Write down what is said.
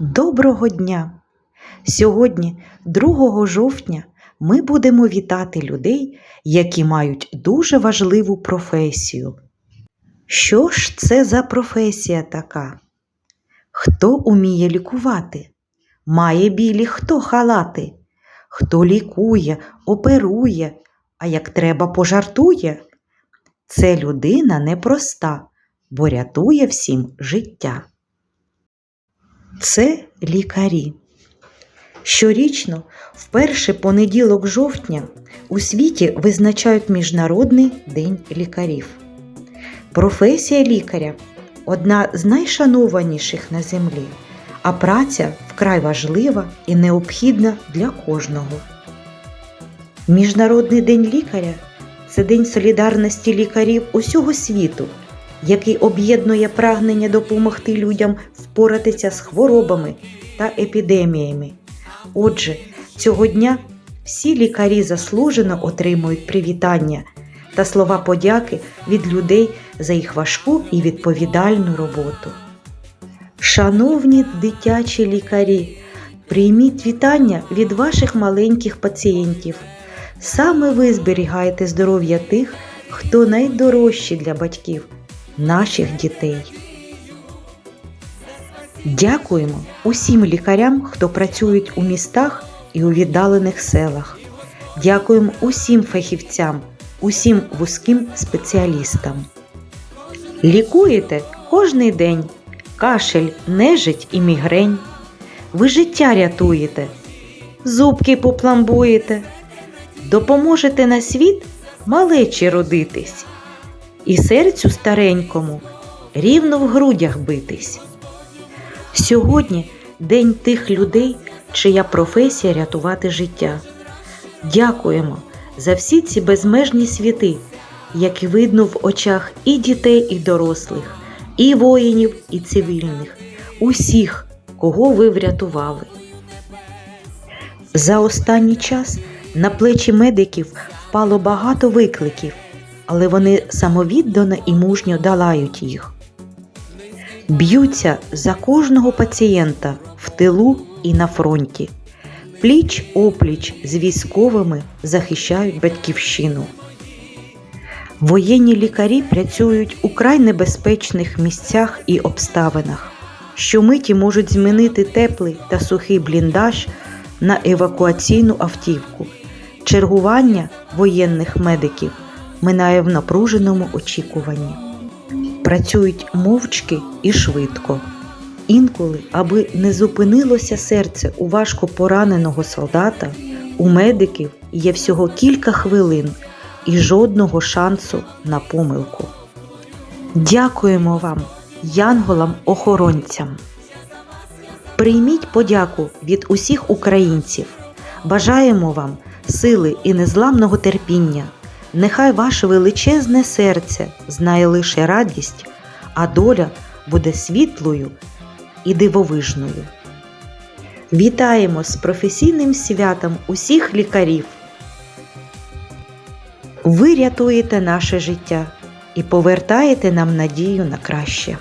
Доброго дня! Сьогодні, 2 жовтня, ми будемо вітати людей, які мають дуже важливу професію. Що ж це за професія така? Хто уміє лікувати? Має білі хто халати? Хто лікує, оперує, а як треба пожартує? Це людина непроста, бо рятує всім життя. Це лікарі. Щорічно, в перший понеділок жовтня, у світі визначають Міжнародний день лікарів. Професія лікаря одна з найшанованіших на землі, а праця вкрай важлива і необхідна для кожного. Міжнародний день лікаря це день солідарності лікарів усього світу, який об'єднує прагнення допомогти людям впоратися з хворобами та епідеміями. Отже, цього дня всі лікарі заслужено отримують привітання та слова подяки від людей за їх важку і відповідальну роботу. Шановні дитячі лікарі, прийміть вітання від ваших маленьких пацієнтів. Саме ви зберігаєте здоров'я тих, хто найдорожчі для батьків, наших дітей. Дякуємо усім лікарям, хто працюють у містах і у віддалених селах. Дякуємо усім фахівцям, усім вузьким спеціалістам. Лікуєте кожний день кашель, нежить і мігрень. Ви життя рятуєте, зубки попламбуєте, допоможете на світ малечі родитись, і серцю старенькому рівно в грудях битись. Сьогодні день тих людей, чия професія рятувати життя. Дякуємо за всі ці безмежні світи, які видно в очах і дітей, і дорослих, і воїнів, і цивільних, усіх, кого ви врятували. За останній час на плечі медиків впало багато викликів, але вони самовіддано і мужньо долають їх. Б'ються за кожного пацієнта в тилу і на фронті. Пліч опліч з військовими захищають батьківщину. Воєнні лікарі працюють у край небезпечних місцях і обставинах, що миті можуть змінити теплий та сухий бліндаж на евакуаційну автівку. Чергування воєнних медиків минає в напруженому очікуванні. Працюють мовчки і швидко. Інколи, аби не зупинилося серце у важко пораненого солдата, у медиків є всього кілька хвилин і жодного шансу на помилку. Дякуємо вам, янголам-охоронцям. Прийміть подяку від усіх українців. Бажаємо вам сили і незламного терпіння. Нехай ваше величезне серце знає лише радість, а доля буде світлою і дивовижною. Вітаємо з професійним святом усіх лікарів. Ви рятуєте наше життя і повертаєте нам надію на краще.